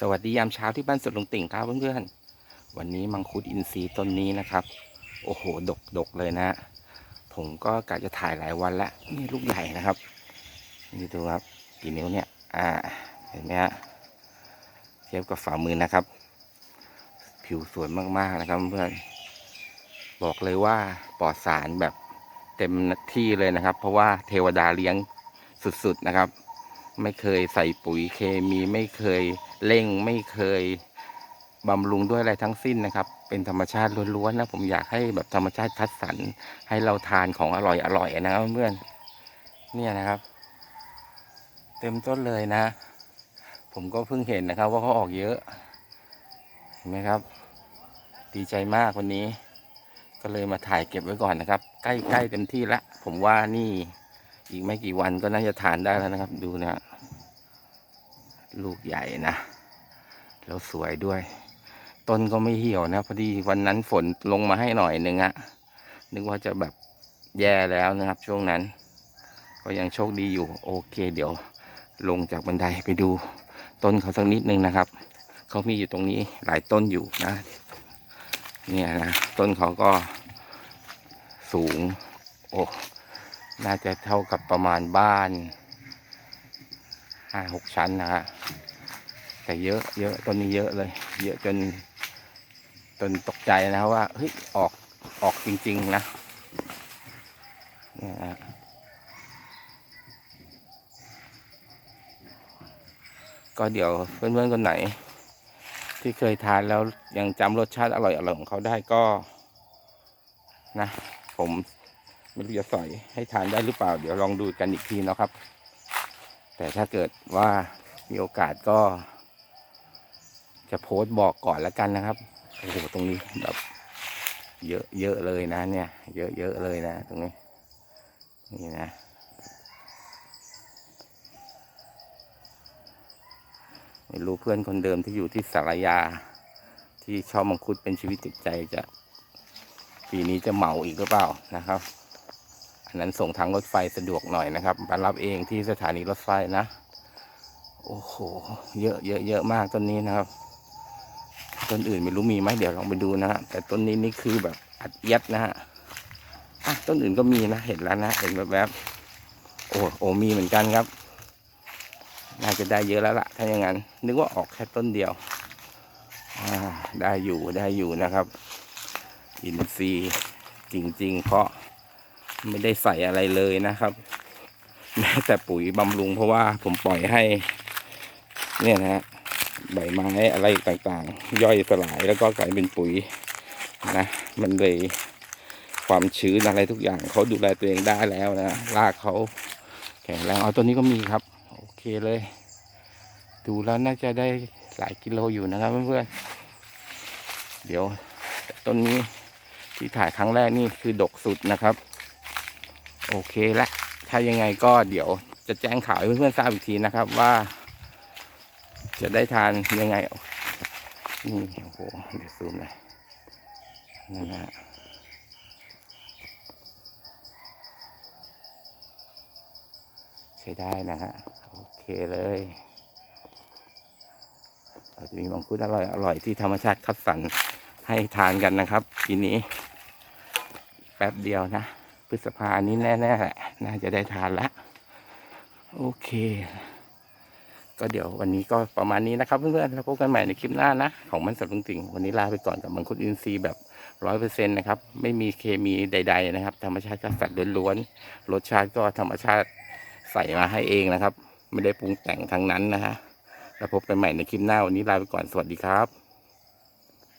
สวัสดียามเช้าที่บ้านสุดลงติ่งครับเพื่อนๆ วันนี้มังคุดอินทรีย์ต้นนี้นะครับ โอ้โห ดกดกเลยนะ ผมก็กะจะถ่ายหลายวันแล้วนี่ลูกใหญ่นะครับ นี่ดูครับ กี่นิ้วเนี่ย อ่า เห็นไหมฮะ เทียบกับฝ่ามือนะครับ ผิวสวยมากๆนะครับเพื่อน บอกเลยว่าปลอดสารแบบเต็มที่เลยนะครับ เพราะว่าเทวดาเลี้ยงสุดๆนะครับ ไม่เคยใส่ปุ๋ยเคมีไม่เคยเร่งไม่เคยบำรุงด้วยอะไรทั้งสิ้นนะครับ เป็นธรรมชาติล้วนๆนะผมอยากให้แบบธรรมชาติคัดสรรให้เราทานของอร่อยอร่อยนะครับเพื่อนเนี่ยนะครับ เต็มต้นเลยนะ ผมก็เพิ่งเห็นนะครับ ว่าเขาออกเยอะเห็นไหมครับ ดีใจมากวันนี้ ก็เลยมาถ่ายเก็บไว้ก่อนนะครับ ใกล้ๆเต็มที่ละผมว่านี่ อีกไม่กี่วันก็น่าจะทานได้แล้วนะครับ ดูนะฮะลูกใหญ่นะแล้วสวยด้วย ต้นก็ไม่เหี่ยวนะพอดีวันนั้นฝนลงมาให้หน่อยหนึ่งอะนึกว่าจะแบบแย่แล้วนะครับ ช่วงนั้น ก็ยังโชคดีอยู่ โอเค เดี๋ยว ลงจากบันไดไปดู ต้นเขาสักนิดนึงนะครับเขามีอยู่ตรงนี้หลายต้นอยู่นะ เนี่ยนะต้นเขาก็สูง โอ้ น่าจะเท่ากับประมาณบ้านห้าหกชั้นนะฮะแต่เยอะเยอะต้นนี้เยอะเลย เยอะจนจนตกใจนะว่าเฮ้ยออกออกจริง ๆ นะเนี่ยนะก็เดี๋ยวเพื่อนๆคนไหน ที่เคยทานแล้วยังจำรสชาติอร่อยๆของเขาได้ก็นะ ผม ไม่รู้จะสอยให้ทานได้หรือเปล่า เดี๋ยวลองดูกันอีกทีนะครับ แต่ถ้าเกิดว่ามีโอกาสก็ จะโพสต์บอกก่อนแล้วกันนะครับโอ้โหตรงนี้แบบ เยอะเยอะเลยนะ เนี่ย เยอะเยอะเลยนะ ตรงนี้ นี่นะไม่รู้เพื่อนคนเดิมที่อยู่ที่สารยา ที่ชอบมังคุดเป็นชีวิตจิตใจจะ ปีนี้จะเหมาอีกหรือเปล่านะครับ นั้นส่งทางรถไฟสะดวกหน่อยนะครับมารับเองที่สถานีรถไฟนะ โอ้โห เยอะเยอะเยอะมากต้นนี้นะครับ ต้นอื่นไม่รู้มีไหมเดี๋ยวลองไปดูนะฮะ แต่ต้นนี้นี่คือแบบอัดเอียดนะฮะอะต้นอื่นก็มีนะ เห็นแล้วนะ เห็นแบบแบบโอ้โอมีเหมือนกันครับ น่าจะได้เยอะแล้วล่ะ ถ้าอย่างนั้น นึกว่าออกแค่ต้นเดียว ได้อยู่ ได้อยู่นะครับ อินทรีย์จริง ๆ เพราะ ไม่ได้ใส่อะไรเลยนะครับ แม้แต่ปุ๋ยบำรุงเพราะว่าผมปล่อยให้ เนี่ยนะฮะใบไม้อะไรต่างๆ ย่อยสลายแล้วก็กลายเป็นปุ๋ยนะมันเลยความชื้นอะไรทุกอย่างเขาดูแลตัวเองได้แล้วนะรากเขาแข็งแรงเอาตัวนี้ก็มีครับ โอเคเลย ดูแล้วน่าจะได้หลายกิโลอยู่นะครับเพื่อนๆเดี๋ยวต้นนี้ที่ถ่ายครั้งแรกนี่คือดกสุดนะครับ โอเคละถ้ายังไงก็เดี๋ยวจะแจ้งข่าวให้เพื่อนๆทราบอีกทีนะครับว่า จะได้ทานยังไงนี่โอ้โหเดี๋ยวซูมเลยนั่นนะฮะใช้ได้นะฮะโอเคเลยเราจะมีมังคุดอร่อยอร่อยที่ธรรมชาติคัดสรรให้ทานกันนะครับทีนี้ แป๊บเดียวนะ ฤษภานี้แน่ๆแหละน่าจะได้ทานละโอเค ก็เดี๋ยววันนี้ก็ประมาณนี้นะครับ เพื่อนๆแล้วพบกันใหม่ในคลิปหน้านะ ของมันสับลุงติ่งวันนี้ลาไปก่อนกับมังคุดอินทรีย์แบบร้อยเปอร์เซ็นต์นะครับ ไม่มีเคมีใด ๆ นะครับ ธรรมชาติคัดสรล้วนๆรสชาติก็ธรรมชาติใส่มาให้เองนะครับ ไม่ได้ปรุงแต่งทั้งนั้นนะฮะแล้วพบกันใหม่ในคลิปหน้าวันนี้ลาไปก่อนสวัสดีครับ